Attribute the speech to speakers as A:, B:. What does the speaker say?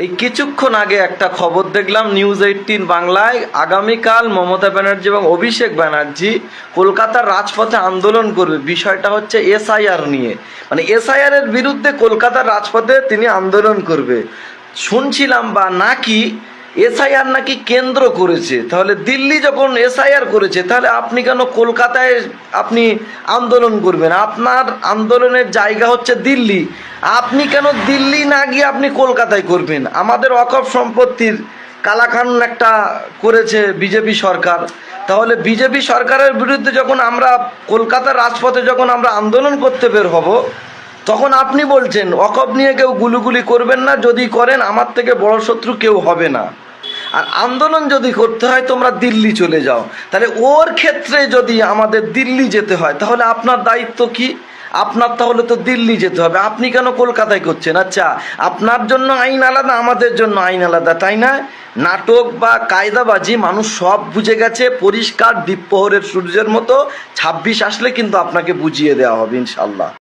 A: এই কিছুক্ষণ আগে একটা খবর দেখলাম নিউজ এইটিন বাংলায় আগামীকাল মমতা ব্যানার্জি এবং অভিষেক ব্যানার্জি কলকাতার রাজপথে আন্দোলন করবে। বিষয়টা হচ্ছে এসআইআর নিয়ে। মানে এসআইআর এর বিরুদ্ধে কলকাতার রাজপথে তিনি আন্দোলন করবে। শুনছিলাম বা নাকি এসআইআর নাকি কেন্দ্র করেছে? তাহলে দিল্লি যখন এসআইআর করেছে, তাহলে আপনি কেন কলকাতায় আপনি আন্দোলন করবেন? আপনার আন্দোলনের জায়গা হচ্ছে দিল্লি। আপনি কেন দিল্লি না গিয়ে আপনি কলকাতায় করবেন? আমাদের অকপ সম্পত্তির কালাকান একটা করেছে বিজেপি সরকার। তাহলে বিজেপি সরকারের বিরুদ্ধে যখন আমরা কলকাতার রাজপথে যখন আমরা আন্দোলন করতে বের হব তখন আপনি বলছেন, অকপ নিয়ে কেউ গুলুগুলি করবেন না, যদি করেন আমার থেকে বড় শত্রু কেউ হবে না। আর আন্দোলন যদি করতে হয়, তোমরা দিল্লি চলে যাও। তাহলে ওর ক্ষেত্রে যদি আমাদের দিল্লি যেতে হয়, তাহলে আপনার দায়িত্ব কি? আপনার তাহলে তো দিল্লি যেতে হবে। আপনি কেন কলকাতায় করছেন? আচ্ছা আপনার জন্য আইন আলাদা, আমাদের জন্য আইন আলাদা, তাই না? নাটক বা কায়দাবাজি, মানুষ সব বুঝে গেছে, পরিষ্কার দ্বীপ্রহরের সূর্যের মতো। ছাব্বিশ আসলে কিন্তু আপনাকে বুঝিয়ে দেওয়া হবে ইনশাল্লাহ